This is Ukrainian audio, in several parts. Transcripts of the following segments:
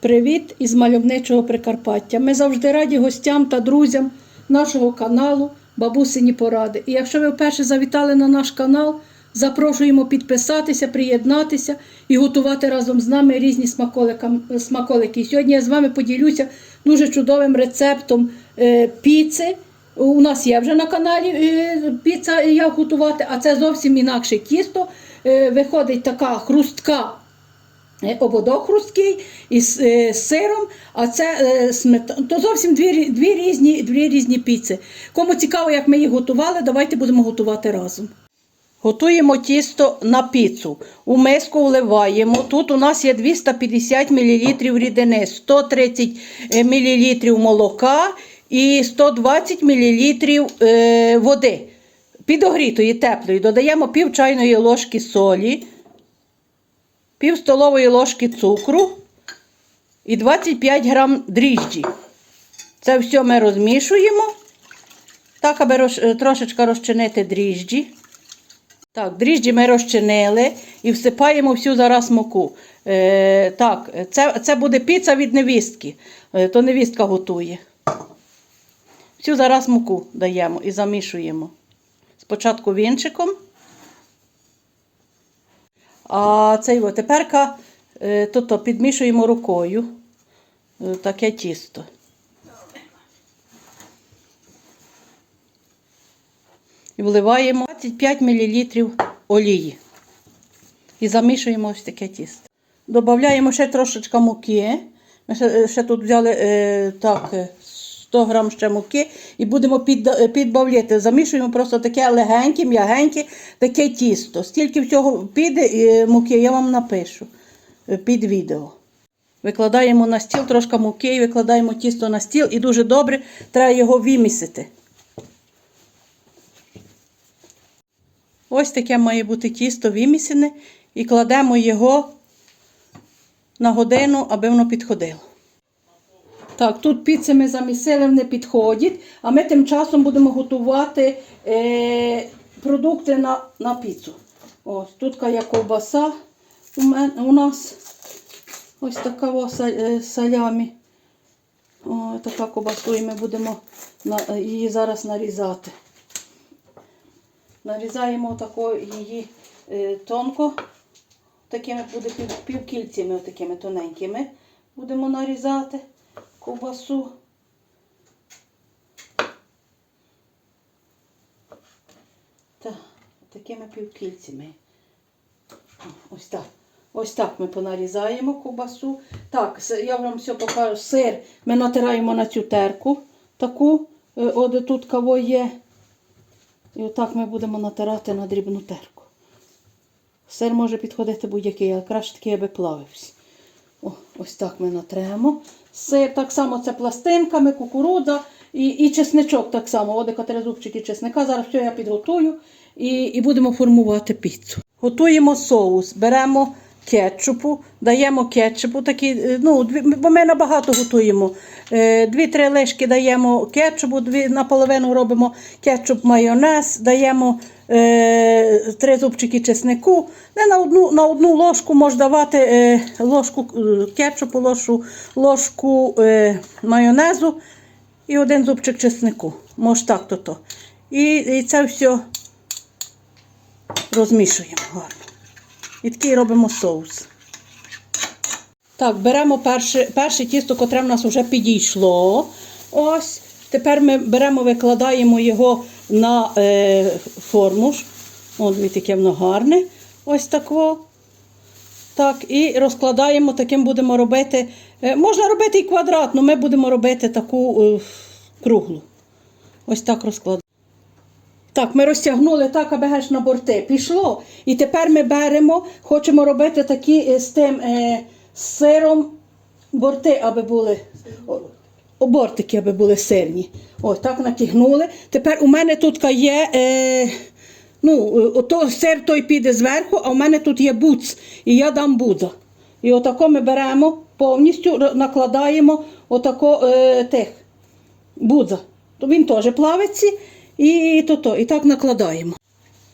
Привіт із мальовничого Прикарпаття. Ми завжди раді гостям та друзям нашого каналу Бабусині Поради. І якщо ви вперше завітали на наш канал, запрошуємо підписатися, приєднатися і готувати разом з нами різні смаколики. Сьогодні я з вами поділюся дуже чудовим рецептом е, піци. У нас є вже на каналі е, піца, як готувати, а це зовсім інакше тісто. Е, Виходить така хрустка ободок хрусткий із е, сиром, а це е, сметана. То зовсім дві, дві, різні, дві різні піци. Кому цікаво, як ми їх готували, давайте будемо готувати разом. Готуємо тісто на піцу. У миску вливаємо. Тут у нас є 250 мл рідини, 130 мл молока і 120 мл е, води. Підогрітої, теплої. Додаємо пів чайної ложки солі, пів столової ложки цукру і 25 грам дріжджі. Це все ми розмішуємо, так, аби роз- трошечки розчинити дріжджі. Так, дріжджі ми розчинили і всипаємо всю зараз муку. Е, так, це, це буде піца від невістки. Е, то невістка готує. Всю зараз муку даємо і замішуємо. Спочатку вінчиком. А цей о, теперка е, то, то підмішуємо рукою. Е, таке тісто. І вливаємо 25 мл олії. І замішуємо ось таке тісто. Додаємо ще трошечки муки. Ми ще, ще тут взяли е, так, е, 100 грам ще муки і будемо е, підбавляти. Замішуємо просто таке легеньке, м'ягеньке, таке тісто. Стільки всього піде е, муки, я вам напишу е, під відео. Викладаємо на стіл трошки муки, і викладаємо тісто на стіл і дуже добре треба його вимісити. Ось таке має бути тісто вимісене і кладемо його на годину, аби воно підходило. Так, тут піци ми замісили, вони підходять, а ми тим часом будемо готувати е, продукти на, на піцу. Ось тут є ковбаса у, мен, у нас. Ось така о, е, салямі. О, така ковбасу, і ми будемо на, її зараз нарізати. Нарізаємо тако її е, тонко, такими буде пів, півкільцями, такими тоненькими. Будемо нарізати ковбасу. Так, такими півкільцями. Ось так. Ось так ми понарізаємо ковбасу. Так, я вам все покажу. Сир ми натираємо на цю терку. Таку, е, от тут кого є. І отак ми будемо натирати на дрібну терку. Сир може підходити будь-який, але краще такий, аби плавився. О, ось так ми натремо. Сир так само це пластинками, кукурудза і, і чесничок так само. Оде три зубчики чесника. Зараз все я підготую і, і будемо формувати піцу. Готуємо соус, беремо кетчупу, даємо кетчупу, такий, е, ну, бо ми набагато готуємо. Е, Дві-три лишки даємо кетчупу, дві наполовину робимо кетчуп майонез, даємо е, три зубчики чеснику. Не на одну, на одну ложку можна давати е, ложку е, кетчупу, ложку, ложку е, майонезу і один зубчик чеснику. Може так то то. І, і це все розмішуємо гарно. І такий робимо соус. Так, беремо перше, перше тісто, котре в нас вже підійшло. Ось. Тепер ми беремо, викладаємо його на е, форму. ж. О, дивіться, яке воно гарне. Ось тако. Так, і розкладаємо, таким будемо робити. Е, можна робити і квадратну, ми будемо робити таку е, круглу. Ось так розкладаємо. Так, ми розтягнули так, аби геш на борти. Пішло. І тепер ми беремо, хочемо робити такі е, з тим е, сиром борти, аби були. о, о, аби були сирні. Ось так натягнули. Тепер у мене тут є. Е, ну, е, ото сир той піде зверху, а у мене тут є буц. І я дам буза. І отако ми беремо повністю, накладаємо отако е, тих будза. Він теж плавиться і, то, то, і так накладаємо.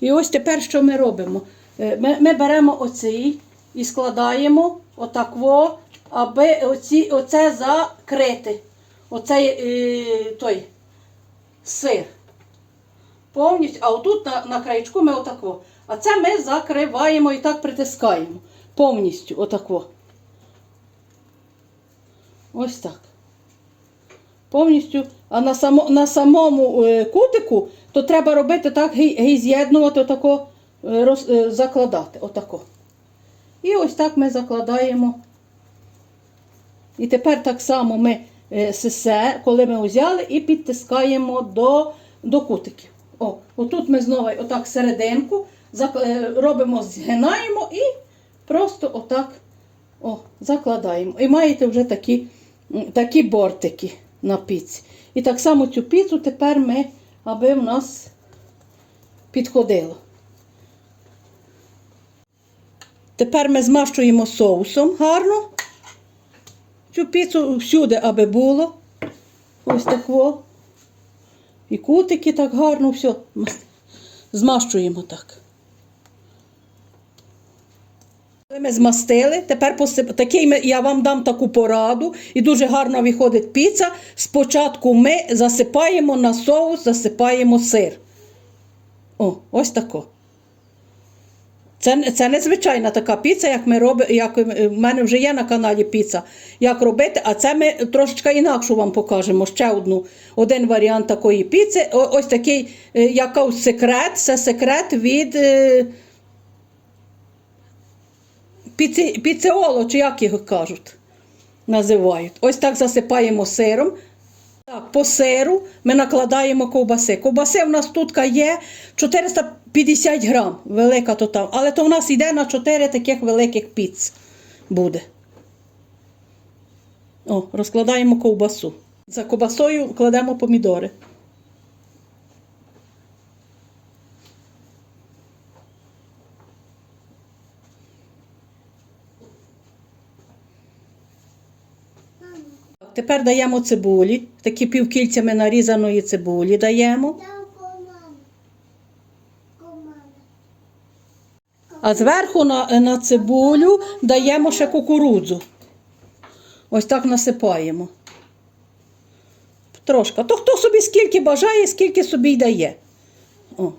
І ось тепер що ми робимо? Е, Ми, ми беремо оцей і складаємо отак аби оці, оце закрити. Оцей е, той сир. Повністю, а отут на, на краєчку ми отако. А це ми закриваємо і так притискаємо. Повністю отако. Ось так. Повністю. А на, само, на самому е, кутику то треба робити так, гей, з'єднувати, отако, е, роз, е, закладати. Отако. І ось так ми закладаємо. І тепер так само ми сесе, коли ми взяли, і підтискаємо до, до кутиків. О, отут ми знову отак серединку робимо, згинаємо і просто отак о, закладаємо. І маєте вже такі, такі бортики на піці. І так само цю піцу тепер ми, аби в нас підходило. Тепер ми змащуємо соусом гарно. Цю піцу всюди, аби було. Ось так. І кутики так гарно, все. Змащуємо так. Коли Ми змастили, тепер посип... такий я вам дам таку пораду, і дуже гарно виходить піца. Спочатку ми засипаємо на соус, засипаємо сир. О, ось тако. Це, це незвичайна така піца, як ми робимо, як е, в мене вже є на каналі піца, як робити, а це ми трошечки інакшу вам покажемо. Ще одну, один варіант такої піци. Ось такий, е, якийсь секрет, це секрет від е, піцеоло, чи як його кажуть, називають. Ось так засипаємо сиром. Так, по сиру ми накладаємо ковбаси. Ковбаси в нас тут є 450 грам, велика то там. Але то в нас йде на 4 таких великих піц буде. О, розкладаємо ковбасу. За ковбасою кладемо помідори. Тепер даємо цибулі, такі півкільцями нарізаної цибулі даємо. А зверху на, на цибулю даємо ще кукурудзу. Ось так насипаємо. Трошки. То хто собі скільки бажає, скільки собі й дає. О.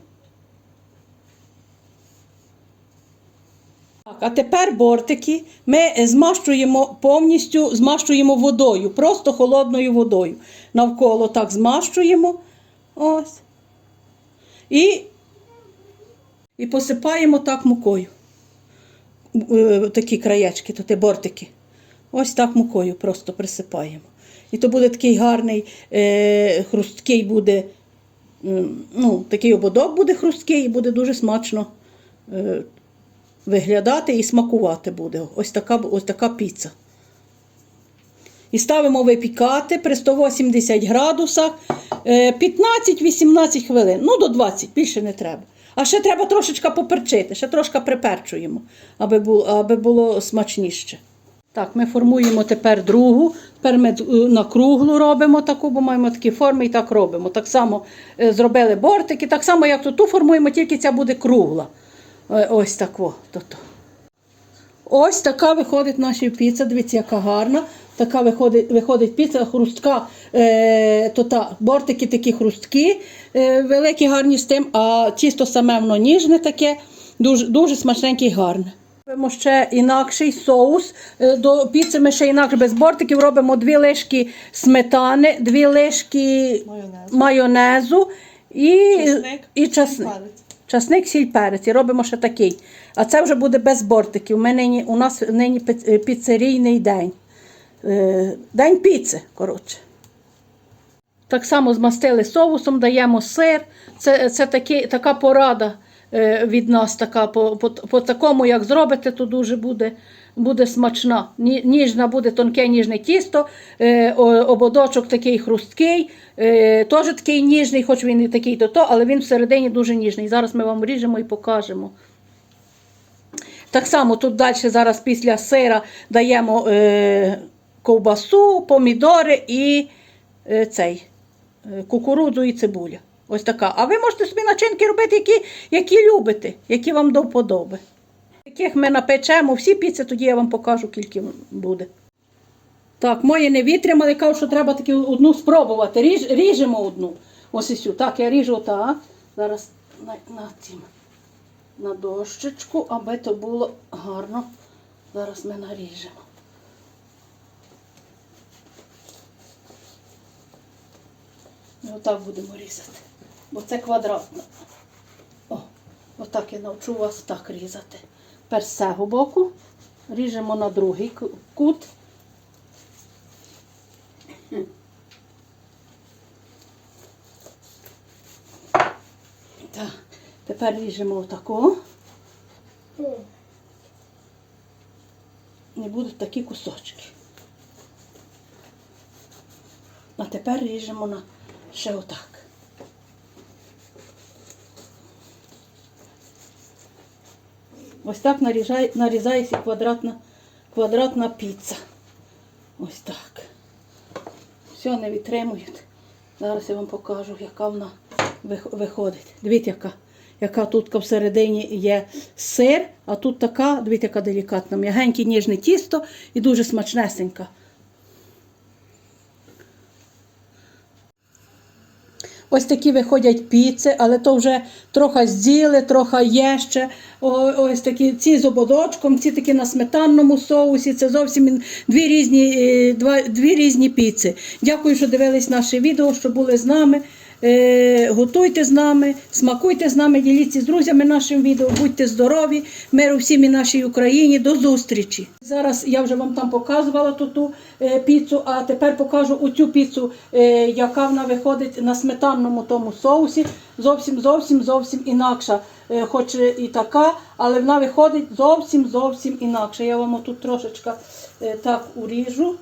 а тепер бортики ми змащуємо повністю змащуємо водою, просто холодною водою. Навколо так змащуємо. Ось. І і посипаємо так мукою. Е, Такі краєчки, то ті бортики. Ось так мукою просто присипаємо. І то буде такий гарний, е, хрусткий буде, ну, такий ободок буде хрусткий і буде дуже смачно е, виглядати і смакувати буде. Ось така, ось така піца. І ставимо випікати при 180 градусах е, 15-18 хвилин. Ну, до 20, більше не треба. А ще треба трошечки поперчити, ще трошки приперчуємо, аби було, аби було смачніше. Так, ми формуємо тепер другу. Тепер ми е, на круглу робимо таку, бо маємо такі форми і так робимо. Так само е, зробили бортики, так само, як тут ту формуємо, тільки ця буде кругла. Е, Ось так. О. Ось така виходить наша піца. Дивіться, яка гарна. Така виходить, виходить піца, хрустка, е, то та, бортики такі хрусткі, е, великі, гарні з тим, а тісто саме воно ніжне таке, дуже, дуже смачненьке і гарне. Робимо ще інакший соус. Е, До піци ми ще інакше без бортиків робимо дві лишки сметани, дві лишки Майонезу. майонезу і Часник. і часник. Часник, сіль, перець. І робимо ще такий. А це вже буде без бортиків. Ми нині, у нас нині е, піцерійний день. Е, День піци, коротше. Так само змастили соусом, даємо сир. Це, це такі, така порада е, від нас, така, по, по, по такому, як зробите, то дуже буде, буде смачна. Ніжна буде тонке ніжне тісто, е, ободочок такий хрусткий, е, теж такий ніжний, хоч він і такий то то, але він всередині дуже ніжний. Зараз ми вам ріжемо і покажемо. Так само тут далі зараз після сира даємо е, ковбасу, помідори і е, цей, е, кукурудзу і цибуля. Ось така. А ви можете собі начинки робити, які, які любите, які вам до вподоби. Яких ми напечемо, всі піци, тоді я вам покажу, скільки буде. Так, мої не витримали, кажуть, що треба таки одну спробувати. Ріж, ріжемо одну. Ось сю. Так, я ріжу так. Зараз на, на цим. На дощечку, аби то було гарно. Зараз ми наріжемо. І отак будемо різати. Бо це квадратно. О, отак я навчу вас так різати. Тепер з цього боку ріжемо на другий кут. Так, тепер ріжемо отако. І будуть такі кусочки. А тепер ріжемо на ще отак. Ось так нарізає, нарізається квадратна, квадратна піца. Ось так. Все, не відтримують. Зараз я вам покажу, яка вона виходить. Дивіться, яка. Яка тут всередині є сир, а тут така, дивіться, яка делікатна, м'ягеньке ніжне тісто і дуже смачнесенька. Ось такі виходять піци, але то вже трохи зділи, трохи є ще. Ось такі ці з ободочком, ці такі на сметанному соусі. Це зовсім дві різні, е, дві різні піци. Дякую, що дивились наше відео, що були з нами. Е, готуйте з нами, смакуйте з нами, діліться з друзями нашим відео, будьте здорові, миру всім і нашій Україні. До зустрічі. Зараз я вже вам там показувала ту, ту е, піцу, а тепер покажу оцю піцу, е, яка вона виходить на сметанному тому соусі. Зовсім зовсім зовсім інакша. Хоч і така, але вона виходить зовсім зовсім інакше. Я вам тут трошечка так уріжу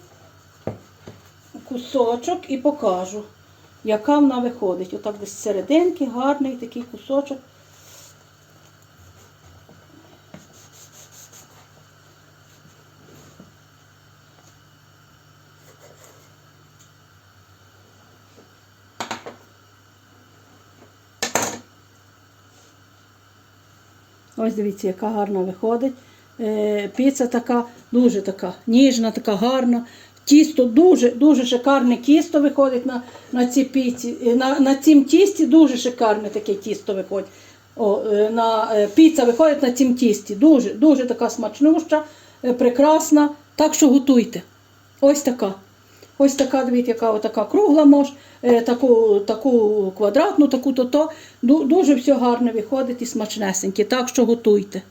кусочок і покажу, яка вона виходить. Отак десь серединки, гарний такий кусочок. Ось дивіться, яка гарна виходить. Е, піца така, дуже така ніжна, така гарна. Тісто дуже дуже шикарне тісто виходить на, на цій піці. Е, На, на цім тісті дуже шикарне таке тісто виходить. О, е, на, е, піца виходить на цім тісті. Дуже, дуже така смачнуща, прекрасна. Так що готуйте. Ось така. Ось така, дивіться, яка така кругла мож, таку, таку квадратну, таку то то. Дуже все гарно виходить і смачнесеньке. Так що готуйте.